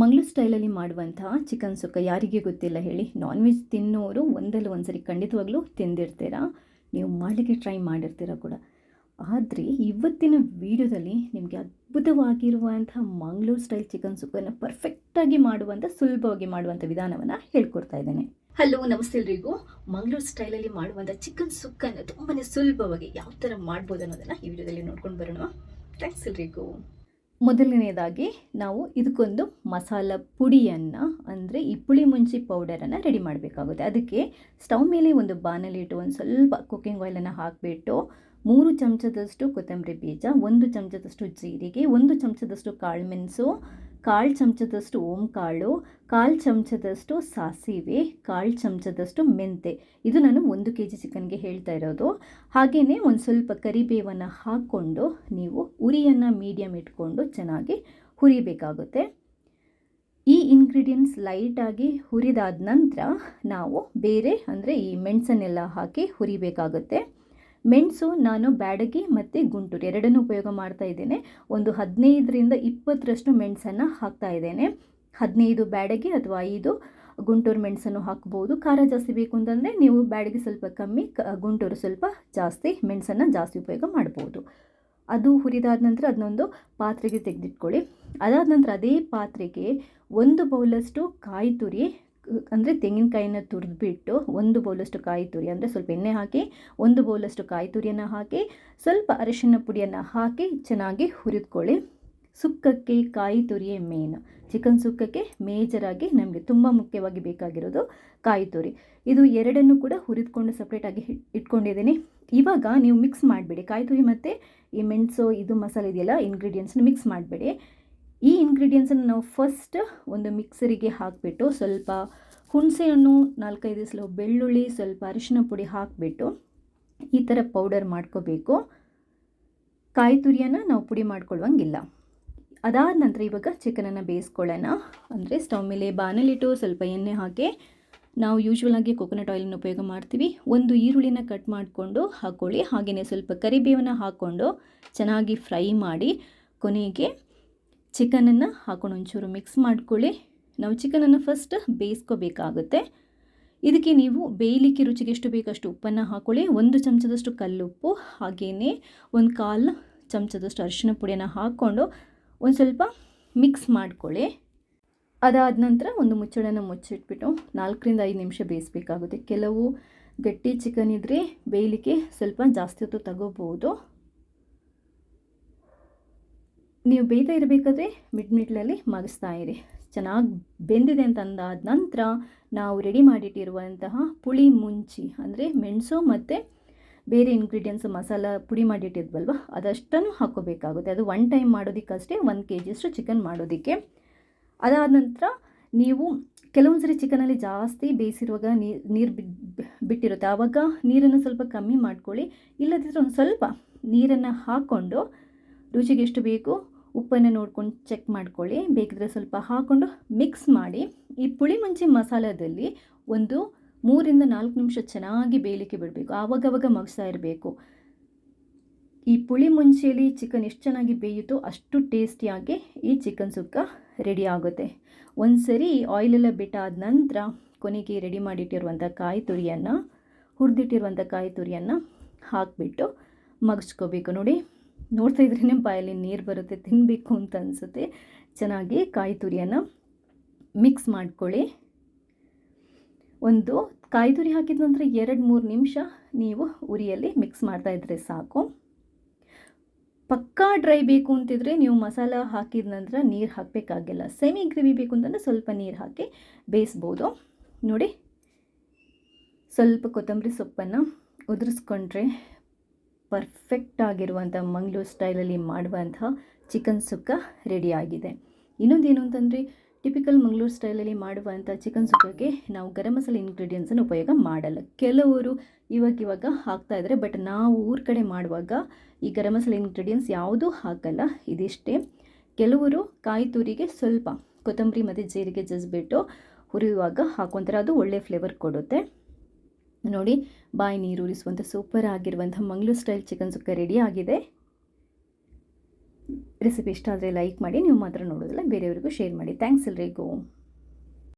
ಮಂಗಳೂರು ಸ್ಟೈಲಲ್ಲಿ ಮಾಡುವಂತಹ ಚಿಕನ್ ಸುಕ್ಕ ಯಾರಿಗೆ ಗೊತ್ತಿಲ್ಲ ಹೇಳಿ ನಾನ್ ವೆಜ್ ತಿನ್ನೋರು ಒಂದಲ್ಲ ಒಂದು ಸರಿ ಖಂಡಿತವಾಗ್ಲೂ ತಿಂದಿರ್ತೀರ? ನೀವು ಮಾಡಲಿಕ್ಕೆ ಟ್ರೈ ಮಾಡಿರ್ತೀರ ಕೂಡ. ಆದರೆ ಇವತ್ತಿನ ವಿಡಿಯೋದಲ್ಲಿ ನಿಮಗೆ ಅದ್ಭುತವಾಗಿರುವಂಥ ಮಂಗ್ಳೂರು ಸ್ಟೈಲ್ ಚಿಕನ್ ಸುಕ್ಕನ್ನು ಪರ್ಫೆಕ್ಟಾಗಿ ಮಾಡುವಂಥ ಸುಲಭವಾಗಿ ಮಾಡುವಂಥ ವಿಧಾನವನ್ನು ಹೇಳ್ಕೊಡ್ತಾ ಇದ್ದೇನೆ. ಹಲೋ ನಮಸ್ತೆ ಎಲ್ರಿಗೂ. ಮಂಗ್ಳೂರು ಸ್ಟೈಲಲ್ಲಿ ಮಾಡುವಂಥ ಚಿಕನ್ ಸುಕ್ಕನ್ನು ತುಂಬಾ ಸುಲಭವಾಗಿ ಯಾವ ಥರ ಮಾಡ್ಬೋದು ಅನ್ನೋದನ್ನು ಈ ವಿಡಿಯೋದಲ್ಲಿ ನೋಡ್ಕೊಂಡು ಬರೋಣ. ಥ್ಯಾಂಕ್ಸ್ ಎಲ್ರಿಗೂ. ಮೊದಲನೇದಾಗಿ ನಾವು ಇದಕ್ಕೊಂದು ಮಸಾಲ ಪುಡಿಯನ್ನು, ಅಂದರೆ ಈ ಪುಳಿ ಮುಂಚಿ ಪೌಡರನ್ನು ರೆಡಿ ಮಾಡಬೇಕಾಗುತ್ತೆ. ಅದಕ್ಕೆ ಸ್ಟವ್ ಮೇಲೆ ಒಂದು ಬಾಣಲಿ ಇಟ್ಟು ಒಂದು ಸ್ವಲ್ಪ ಕುಕ್ಕಿಂಗ್ ಆಯಿಲನ್ನು ಹಾಕಿಬಿಟ್ಟು ಮೂರು ಚಮಚದಷ್ಟು ಕೊತ್ತಂಬರಿ ಬೀಜ, ಒಂದು ಚಮಚದಷ್ಟು ಜೀರಿಗೆ, ಒಂದು ಚಮಚದಷ್ಟು ಕಾಳುಮೆಣಸು ಕಾಲು ಚಮಚದಷ್ಟು ಓಂ ಕಾಳು ಕಾಲು ಚಮಚದಷ್ಟು ಸಾಸಿವೆ ಕಾಲು ಚಮಚದಷ್ಟು ಮೆಂತೆ. ಇದು ನಾನು ಒಂದು ಕೆ ಜಿ ಚಿಕನ್ಗೆ ಹೇಳ್ತಾ ಇರೋದು. ಹಾಗೆಯೇ ಒಂದು ಸ್ವಲ್ಪ ಕರಿಬೇವನ್ನು ಹಾಕ್ಕೊಂಡು ನೀವು ಉರಿಯನ್ನು ಮೀಡಿಯಮ್ ಇಟ್ಕೊಂಡು ಚೆನ್ನಾಗಿ ಹುರಿಬೇಕಾಗುತ್ತೆ. ಈ ಇಂಗ್ರೀಡಿಯೆಂಟ್ಸ್ ಲೈಟಾಗಿ ಹುರಿದಾದ ನಂತರ ನಾವು ಬೇರೆ ಅಂದರೆ ಈ ಮೆಣಸನ್ನೆಲ್ಲ ಹಾಕಿ ಹುರಿಬೇಕಾಗುತ್ತೆ. ಮೆಣಸು ನಾನು ಬ್ಯಾಡಗಿ ಮತ್ತು ಗುಂಟೂರು ಎರಡನ್ನೂ ಉಪಯೋಗ ಮಾಡ್ತಾ ಇದ್ದೇನೆ. ಒಂದು ಹದಿನೈದರಿಂದ ಇಪ್ಪತ್ತರಷ್ಟು ಮೆಣಸನ್ನು ಹಾಕ್ತಾ ಇದ್ದೇನೆ. ಹದಿನೈದು ಬ್ಯಾಡಗಿ ಅಥವಾ ಐದು ಗುಂಟೂರು ಮೆಣಸನ್ನು ಹಾಕ್ಬೋದು. ಖಾರ ಜಾಸ್ತಿ ಬೇಕು ಅಂತಂದರೆ ನೀವು ಬ್ಯಾಡಗಿ ಸ್ವಲ್ಪ ಕಮ್ಮಿ, ಕ, ಗುಂಟೂರು ಸ್ವಲ್ಪ ಜಾಸ್ತಿ ಮೆಣಸನ್ನು ಜಾಸ್ತಿ ಉಪಯೋಗ ಮಾಡ್ಬೋದು. ಅದು ಹುರಿದಾದ ನಂತರ ಅದನ್ನೊಂದು ಪಾತ್ರೆಗೆ ತೆಗೆದಿಟ್ಕೊಳ್ಳಿ. ಅದಾದ ನಂತರ ಅದೇ ಪಾತ್ರೆಗೆ ಒಂದು ಬೌಲಷ್ಟು ಕಾಯಿ ತುರಿ ಅಂದರೆ ತೆಂಗಿನಕಾಯಿನ ತುರಿದ್ಬಿಟ್ಟು ಒಂದು ಬೌಲಷ್ಟು ಕಾಯಿ ತುರಿ, ಅಂದರೆ ಸ್ವಲ್ಪ ಎಣ್ಣೆ ಹಾಕಿ ಒಂದು ಬೌಲಷ್ಟು ಕಾಯಿ ತುರಿಯನ್ನು ಹಾಕಿ, ಸ್ವಲ್ಪ ಅರಿಶಿನ ಪುಡಿಯನ್ನು ಹಾಕಿ ಚೆನ್ನಾಗಿ ಹುರಿದುಕೊಳ್ಳಿ. ಸುಕ್ಕಕ್ಕೆ ಕಾಯಿ ತುರಿಯೇ ಮೇನ್. ಚಿಕನ್ ಸುಕ್ಕಕ್ಕೆ ಮೇಜರಾಗಿ ನಮಗೆ ತುಂಬ ಮುಖ್ಯವಾಗಿ ಬೇಕಾಗಿರೋದು ಕಾಯಿ ತುರಿ. ಇದು ಎರಡನ್ನು ಕೂಡ ಹುರಿದ್ಕೊಂಡು ಸಪ್ರೇಟಾಗಿ ಇಟ್ಕೊಂಡಿದ್ದೀನಿ. ಇವಾಗ ನೀವು ಮಿಕ್ಸ್ ಮಾಡಿಬಿಡಿ. ಕಾಯಿ ತುರಿ ಮತ್ತು ಈ ಮೆಣಸು, ಇದು ಮಸಾಲೆ ಇದೆಯಲ್ಲ ಇಂಗ್ರೀಡಿಯೆಂಟ್ಸ್ನ ಮಿಕ್ಸ್ ಮಾಡಬೇಡಿ. ಈ ಇಂಗ್ರೀಡಿಯೆಂಟ್ಸನ್ನು ನಾವು ಫಸ್ಟ್ ಒಂದು ಮಿಕ್ಸರಿಗೆ ಹಾಕಿಬಿಟ್ಟು ಸ್ವಲ್ಪ ಹುಣಸೆಹಣ್ಣು, ನಾಲ್ಕೈದು ಸ್ಲೋ ಬೆಳ್ಳುಳ್ಳಿ, ಸ್ವಲ್ಪ ಅರಿಶಿನ ಪುಡಿ ಹಾಕಿಬಿಟ್ಟು ಈ ಥರ ಪೌಡರ್ ಮಾಡ್ಕೋಬೇಕು. ಕಾಯಿ ತುರಿಯನ್ನು ನಾವು ಪುಡಿ ಮಾಡ್ಕೊಳ್ಳುವಂಗಿಲ್ಲ ಅದಾದ ನಂತರ ಇವಾಗ ಚಿಕನನ್ನು ಬೇಯಿಸ್ಕೊಳ್ಳೋಣ. ಅಂದರೆ ಸ್ಟವ್ ಮೇಲೆ ಬಾಣಲಿಟ್ಟು ಸ್ವಲ್ಪ ಎಣ್ಣೆ ಹಾಕಿ ನಾವು ಯೂಶ್ವಲಾಗಿ ಕೊಕೊನಟ್ ಆಯಿಲನ್ನು ಉಪಯೋಗ ಮಾಡ್ತೀವಿ. ಒಂದು ಈರುಳ್ಳಿನ ಕಟ್ ಮಾಡಿಕೊಂಡು ಹಾಕ್ಕೊಳ್ಳಿ ಹಾಗೆಯೇ ಸ್ವಲ್ಪ ಕರಿಬೇವನ್ನು ಹಾಕ್ಕೊಂಡು ಚೆನ್ನಾಗಿ ಫ್ರೈ ಮಾಡಿ ಕೊನೆಗೆ ಚಿಕನನ್ನು ಹಾಕೊಂಡು ಒಂಚೂರು ಮಿಕ್ಸ್ ಮಾಡ್ಕೊಳ್ಳಿ. ನಾವು ಚಿಕನನ್ನು ಫಸ್ಟ್ ಬೇಯಿಸ್ಕೋಬೇಕಾಗುತ್ತೆ. ಇದಕ್ಕೆ ನೀವು ಬೇಯಲಿಕ್ಕೆ ರುಚಿಗೆ ಎಷ್ಟು ಬೇಕಷ್ಟು ಉಪ್ಪನ್ನು ಹಾಕೊಳ್ಳಿ. ಒಂದು ಚಮಚದಷ್ಟು ಕಲ್ಲುಪ್ಪು ಹಾಗೆಯೇ ಒಂದು ಕಾಲು ಚಮಚದಷ್ಟು ಅರಿಶಿನ ಪುಡಿಯನ್ನು ಹಾಕ್ಕೊಂಡು ಒಂದು ಸ್ವಲ್ಪ ಮಿಕ್ಸ್ ಮಾಡ್ಕೊಳ್ಳಿ. ಅದಾದ ನಂತರ ಒಂದು ಮುಚ್ಚಳನ ಮುಚ್ಚಿಟ್ಬಿಟ್ಟು ನಾಲ್ಕರಿಂದ ಐದು ನಿಮಿಷ ಬೇಯಿಸಬೇಕಾಗುತ್ತೆ. ಕೆಲವು ಗಟ್ಟಿ ಚಿಕನ್ ಇದ್ದರೆ ಬೇಯಲಿಕ್ಕೆ ಸ್ವಲ್ಪ ಜಾಸ್ತಿ ಹೊತ್ತು ತಗೋಬೋದು. ನೀವು ಬೇಯ್ತಾ ಇರಬೇಕಾದ್ರೆ ಮಿಡ್ ಮಿಡ್ಲಲ್ಲಿ ಮಗಿಸ್ತಾ ಇರಿ. ಚೆನ್ನಾಗಿ ಬೆಂದಿದೆ ಅಂತ ಅಂದಾದ ನಂತರ ನಾವು ರೆಡಿ ಮಾಡಿಟ್ಟಿರುವಂತಹ ಪುಳಿ ಮುಂಚಿ, ಅಂದರೆ ಮೆಣಸು ಮತ್ತು ಬೇರೆ ಇಂಗ್ರೀಡಿಯೆಂಟ್ಸ್ ಮಸಾಲ ಪುಡಿ ಮಾಡಿಟ್ಟಿದ್ವಲ್ವ? ಅದಷ್ಟನ್ನು ಹಾಕೋಬೇಕಾಗುತ್ತೆ ಅದು ಒನ್ ಟೈಮ್ ಮಾಡೋದಕ್ಕಷ್ಟೇ ಒಂದು ಕೆ ಜಿಯಷ್ಟು ಚಿಕನ್ ಮಾಡೋದಕ್ಕೆ. ಅದಾದ ನಂತರ ನೀವು ಕೆಲವೊಂದು ಸರಿ ಚಿಕನಲ್ಲಿ ಜಾಸ್ತಿ ಬೇಯಿಸಿರುವಾಗ ನೀರು ನೀರು ಬಿಟ್ಟಿರುತ್ತೆ. ಆವಾಗ ನೀರನ್ನು ಸ್ವಲ್ಪ ಕಮ್ಮಿ ಮಾಡ್ಕೊಳ್ಳಿ. ಇಲ್ಲದಿದ್ದರೆ ಒಂದು ಸ್ವಲ್ಪ ನೀರನ್ನು ಹಾಕ್ಕೊಂಡು ರುಚಿಗೆ ಎಷ್ಟು ಬೇಕು ಉಪ್ಪನ್ನು ನೋಡ್ಕೊಂಡು ಚೆಕ್ ಮಾಡ್ಕೊಳ್ಳಿ. ಬೇಕಿದ್ರೆ ಸ್ವಲ್ಪ ಹಾಕ್ಕೊಂಡು ಮಿಕ್ಸ್ ಮಾಡಿ. ಈ ಪುಳಿ ಮುಂಚಿ ಮಸಾಲದಲ್ಲಿ ಒಂದು ಮೂರಿಂದ ನಾಲ್ಕು ನಿಮಿಷ ಚೆನ್ನಾಗಿ ಬೇಯಲಿಕ್ಕೆ ಬಿಡಬೇಕು. ಆವಾಗವಾಗ ಮಗಿಸ್ತಾ ಇರಬೇಕು. ಈ ಪುಳಿ ಮುಂಚೆಯಲ್ಲಿ ಚಿಕನ್ ಎಷ್ಟು ಚೆನ್ನಾಗಿ ಬೇಯುತ್ತೋ ಅಷ್ಟು ಟೇಸ್ಟಿಯಾಗಿ ಈ ಚಿಕನ್ ಸುಕ್ಕ ರೆಡಿ ಆಗುತ್ತೆ. ಒಂದು ಸರಿ ಆಯಿಲೆಲ್ಲ ಬಿಟ್ಟಾದ ನಂತರ ಕೊನೆಗೆ ರೆಡಿ ಮಾಡಿಟ್ಟಿರುವಂಥ ಕಾಯಿ ತುರಿಯನ್ನು, ಹುರಿದಿಟ್ಟಿರುವಂಥ ಕಾಯಿ ತುರಿಯನ್ನು ಹಾಕಿಬಿಟ್ಟು ಮಗಚ್ಕೋಬೇಕು ನೋಡಿ ನೋಡ್ತಾ ಇದ್ರೇ ಬಾಯಲ್ಲಿ ನೀರು ಬರುತ್ತೆ ತಿನ್ನಬೇಕು ಅಂತ ಅನಿಸುತ್ತೆ. ಚೆನ್ನಾಗಿ ಕಾಯಿ ತುರಿಯನ್ನು ಮಿಕ್ಸ್ ಮಾಡ್ಕೊಳ್ಳಿ. ಒಂದು ಕಾಯಿ ತುರಿ ಹಾಕಿದ ನಂತರ ಎರಡು ಮೂರು ನಿಮಿಷ ನೀವು ಉರಿಯಲ್ಲಿ ಮಿಕ್ಸ್ ಮಾಡ್ತಾ ಇದ್ದರೆ ಸಾಕು. ಪಕ್ಕಾ ಡ್ರೈ ಬೇಕು ಅಂತಿದ್ರೆ ನೀವು ಮಸಾಲ ಹಾಕಿದ ನಂತರ ನೀರು ಹಾಕಬೇಕಾಗಿಲ್ಲ. ಸೆಮಿ ಗ್ರೇವಿ ಬೇಕು ಅಂತಂದರೆ ಸ್ವಲ್ಪ ನೀರು ಹಾಕಿ ಬೇಯಿಸ್ಬೋದು. ನೋಡಿ, ಸ್ವಲ್ಪ ಕೊತ್ತಂಬರಿ ಸೊಪ್ಪನ್ನು ಉದುರಿಸ್ಕೊಂಡ್ರೆ ಪರ್ಫೆಕ್ಟ್ ಆಗಿರುವಂಥ ಮಂಗಳೂರು ಸ್ಟೈಲಲ್ಲಿ ಮಾಡುವಂಥ ಚಿಕನ್ ಸುಕ್ಕ ರೆಡಿಯಾಗಿದೆ ಇನ್ನೊಂದೇನು ಅಂತಂದರೆ ಟಿಪಿಕಲ್ ಮಂಗ್ಳೂರು ಸ್ಟೈಲಲ್ಲಿ ಮಾಡುವಂಥ ಚಿಕನ್ ಸುಕ್ಕಕ್ಕೆ ನಾವು ಗರಂ ಮಸಾಲೆ ಇಂಗ್ರೀಡಿಯೆಂಟ್ಸನ್ನು ಉಪಯೋಗ ಮಾಡಲ್ಲ. ಕೆಲವರು ಇವಾಗ ಇವಾಗ ಹಾಕ್ತಾ ಇದ್ದಾರೆ ಬಟ್ ನಾವು ಊರ ಕಡೆ ಮಾಡುವಾಗ ಈ ಗರಂ ಮಸಾಲೆ ಇಂಗ್ರೀಡಿಯೆಂಟ್ಸ್ ಯಾವುದೂ ಹಾಕಲ್ಲ, ಇದಿಷ್ಟೇ. ಕೆಲವರು ಕಾಯಿ ತುರಿಗೆ ಸ್ವಲ್ಪ ಕೊತ್ತಂಬರಿ ಮತ್ತು ಜೀರಿಗೆ ಜಜ್ಬಿಟ್ಟು ಹುರಿಯುವಾಗ ಹಾಕೊತಾರೆ ಅದು ಒಳ್ಳೆ ಫ್ಲೇವರ್ ಕೊಡುತ್ತೆ. ನೋಡಿ, ಬಾಯಿ ನೀರು ಉರಿಸುವಂಥ ಸೂಪರ್ ಆಗಿರುವಂಥ Mangaluru style chicken sukka ready ಆಗಿದೆ. ರೆಸಿಪಿ ಇಷ್ಟ ಆದರೆ ಲೈಕ್ ಮಾಡಿ, ನೀವು ಮಾತ್ರ ನೋಡೋದಿಲ್ಲ, ಬೇರೆಯವರಿಗೂ ಶೇರ್ ಮಾಡಿ. ಥ್ಯಾಂಕ್ಸ್ ಎಲ್ರಿಗೂ.